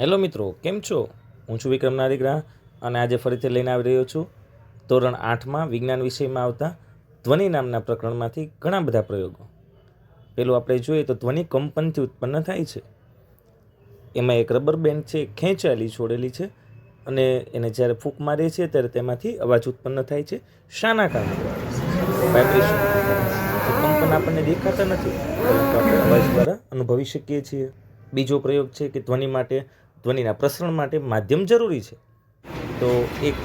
Hello મિત્રો, કેમ છો? હું છું વિક્રમ નારીગ્રા અને આજે ફરીથી લઈને આવી રહ્યો છું ધોરણ આઠમાં વિજ્ઞાન વિષયમાં આવતા ધ્વનિ નામના પ્રકરણમાંથી ઘણા બધા પ્રયોગો. પેલું આપણે જોઈએ તો ધ્વનિ કંપનથી ઉત્પન્ન થાય છે. એમાં એક રબર બેન્ડ છે, ખેંચાયેલી, છોડેલી છે અને એને જ્યારે ફૂંક મારીએ છીએ ત્યારે તેમાંથી અવાજ ઉત્પન્ન થાય છે. શાના કારણે. વાઇબ્રેશન કંપન આપણને દેખાતા નથી. પરંતુ આપણે અવાજ દ્વારા અનુભવી શકીએ છીએ. બીજો પ્રયોગ છે કે ધ્વનિ માટે ધ્વનિના પ્રસરણ માટે માધ્યમ જરૂરી છે. તો એક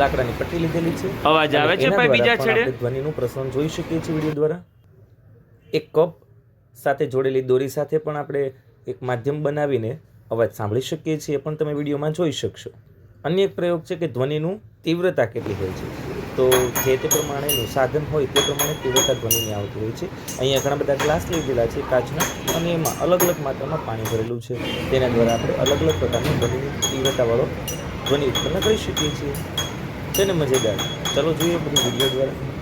લાકડાની પટ્ટી લીધેલી છે. અવાજ આવે છે ભાઈ બીજા છેડે? ધ્વનિનું પ્રસરણ જોઈ શકીએ છીએ વીડિયો દ્વારા. એક કપ સાથે જોડેલી દોરી સાથે પણ આપણે એક માધ્યમ બનાવીને અવાજ સાંભળી શકીએ છીએ પણ તમે વિડીયોમાં જોઈ શકશો. અન્ય એક પ્રયોગ છે કે ધ્વનિનું તીવ્રતા કેટલી હોય છે. તો જે તે પ્રમાણેનું સાધન હોય તે પ્રમાણે તીવ્રતા ધ્વનિની આવતી હોય છે. અહીંયા ઘણા બધા ગ્લાસ લીધેલા છે કાચના અને એમાં અલગ અલગ માત્રામાં પાણી ભરેલું છે. તેના દ્વારા આપણે અલગ અલગ પ્રકારની ધ્વનિની તીવ્રતાવાળો ધ્વનિ ઉત્પન્ન કરી શકીએ છીએ. તેને મજેદાર. ચલો જોઈએ બધું વીડિયો દ્વારા.